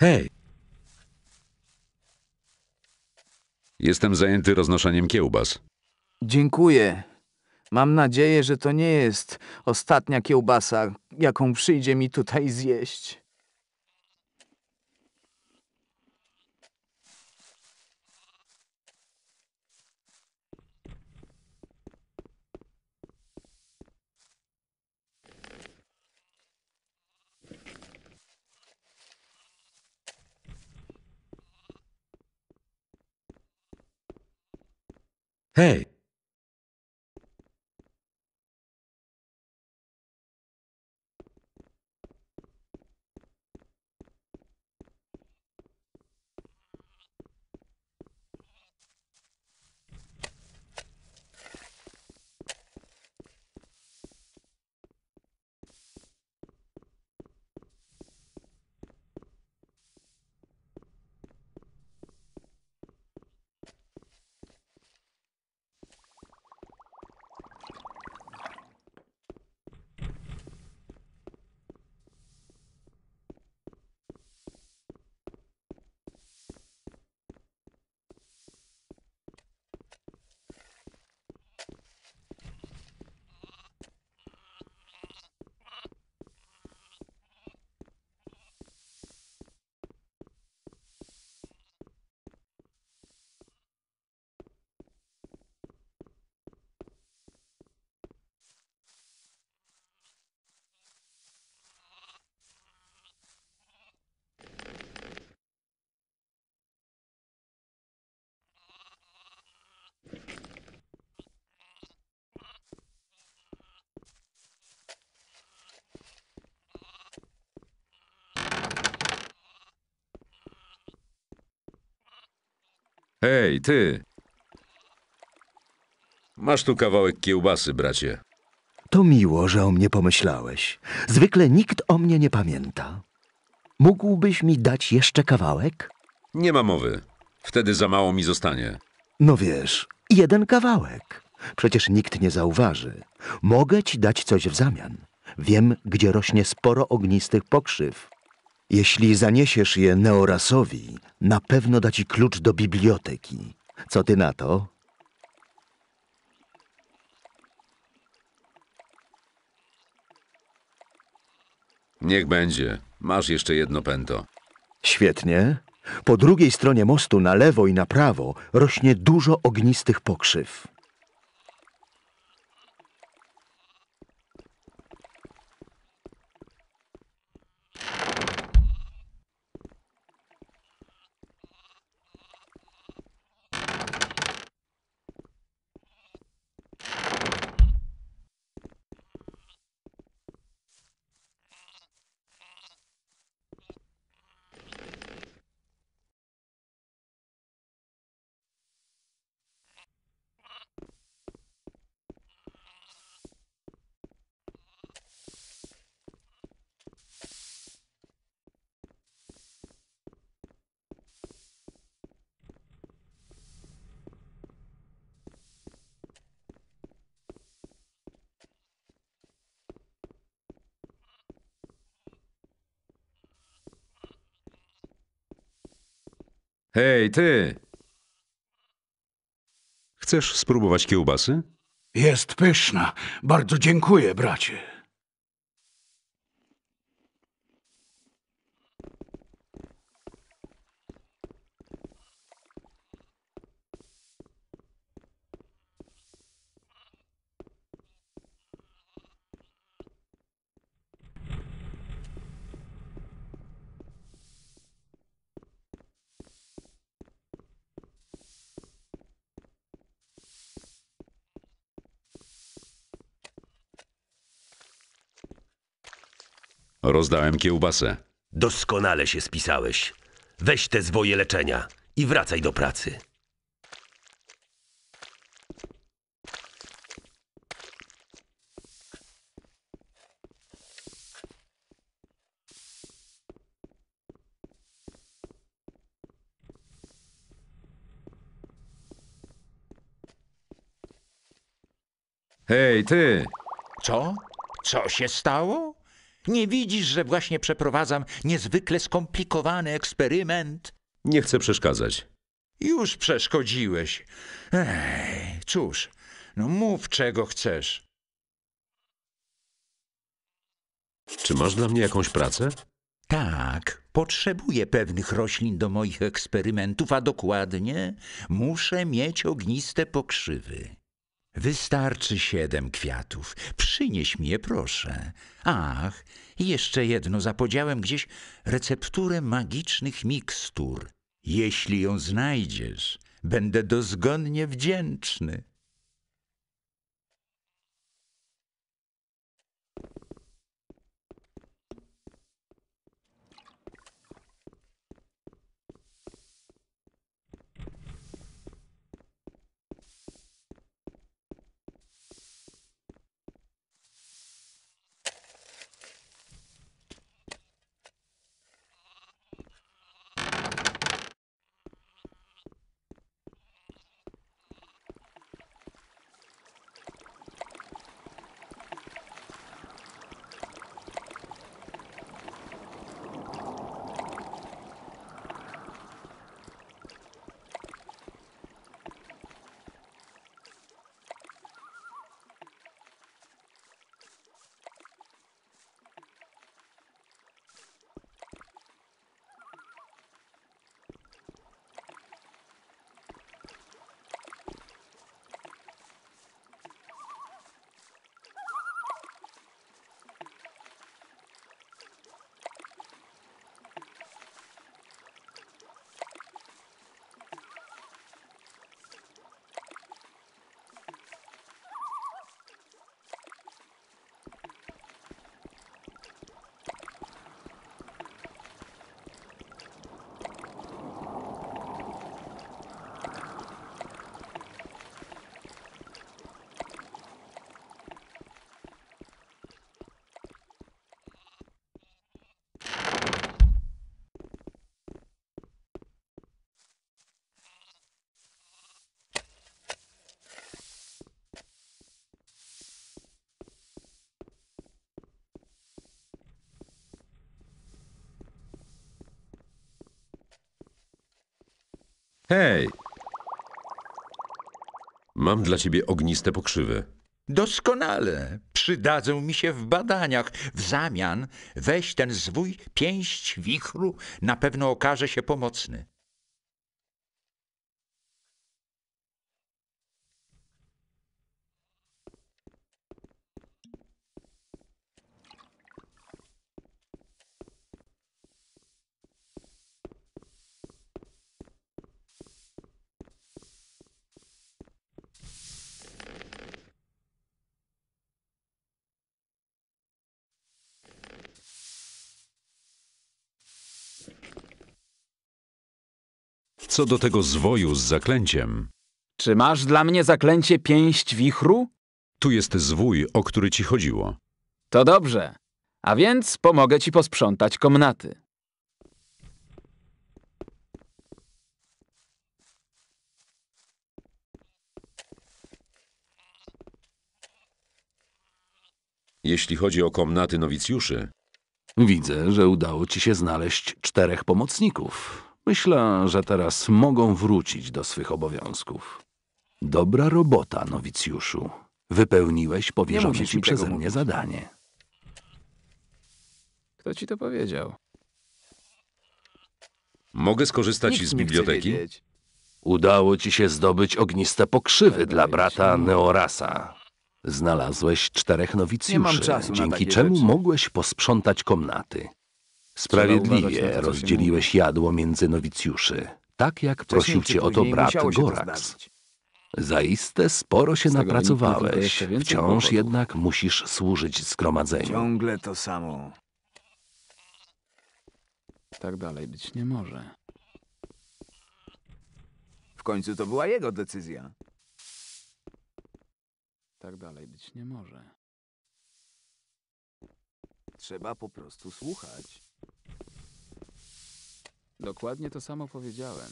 Hej! Jestem zajęty roznoszeniem kiełbas. Dziękuję. Mam nadzieję, że to nie jest ostatnia kiełbasa, jaką przyjdzie mi tutaj zjeść. Hej! Hej, ty! Masz tu kawałek kiełbasy, bracie. To miło, że o mnie pomyślałeś. Zwykle nikt o mnie nie pamięta. Mógłbyś mi dać jeszcze kawałek? Nie ma mowy. Wtedy za mało mi zostanie. No wiesz, jeden kawałek. Przecież nikt nie zauważy. Mogę ci dać coś w zamian. Wiem, gdzie rośnie sporo ognistych pokrzyw. Jeśli zaniesiesz je Neorasowi, na pewno da ci klucz do biblioteki. Co ty na to? Niech będzie. Masz jeszcze jedno pęto. Świetnie. Po drugiej stronie mostu na lewo i na prawo rośnie dużo ognistych pokrzyw. Hej, ty! Chcesz spróbować kiełbasy? Jest pyszna. Bardzo dziękuję, bracie. Rozdałem kiełbasę. Doskonale się spisałeś. Weź te zwoje leczenia i wracaj do pracy. Hej, ty! Co? Co się stało? Nie widzisz, że właśnie przeprowadzam niezwykle skomplikowany eksperyment? Nie chcę przeszkadzać. Już przeszkodziłeś. Ej, cóż, no mów czego chcesz. Czy masz dla mnie jakąś pracę? Tak, potrzebuję pewnych roślin do moich eksperymentów, a dokładnie muszę mieć ogniste pokrzywy. Wystarczy siedem kwiatów. Przynieś mi je, proszę. Ach, jeszcze jedno. Zapodziałem gdzieś recepturę magicznych mikstur. Jeśli ją znajdziesz, będę dozgonnie wdzięczny. Hej! Mam dla ciebie ogniste pokrzywy. Doskonale. Przydadzą mi się w badaniach. W zamian weź ten zwój pięść wichru, na pewno okaże się pomocny. Co do tego zwoju z zaklęciem, Czy masz dla mnie zaklęcie pięść wichru? tu jest zwój, o który ci chodziło. To dobrze. A więc pomogę ci posprzątać komnaty. Jeśli chodzi o komnaty nowicjuszy, Widzę, że udało ci się znaleźć czterech pomocników. Myślę, że teraz mogą wrócić do swych obowiązków. Dobra robota, nowicjuszu. Wypełniłeś powierzone musisz ci mi tego przeze mnie mówić. zadanie. Kto ci to powiedział? mogę skorzystać Nikt z biblioteki? Udało ci się zdobyć ogniste pokrzywy dla brata Neorasa. Znalazłeś czterech nowicjuszy, czasu na dzięki takie czemu rzeczy. mogłeś posprzątać komnaty. Sprawiedliwie rozdzieliłeś jadło między nowicjuszy, tak jak prosił cię o to brat zdarzyć. Zaiste sporo się napracowałeś. Wciąż jednak musisz służyć zgromadzeniu. Ciągle to samo. Tak dalej być nie może. W końcu to była jego decyzja. Tak dalej być nie może. Trzeba po prostu słuchać. Dokładnie to samo powiedziałem.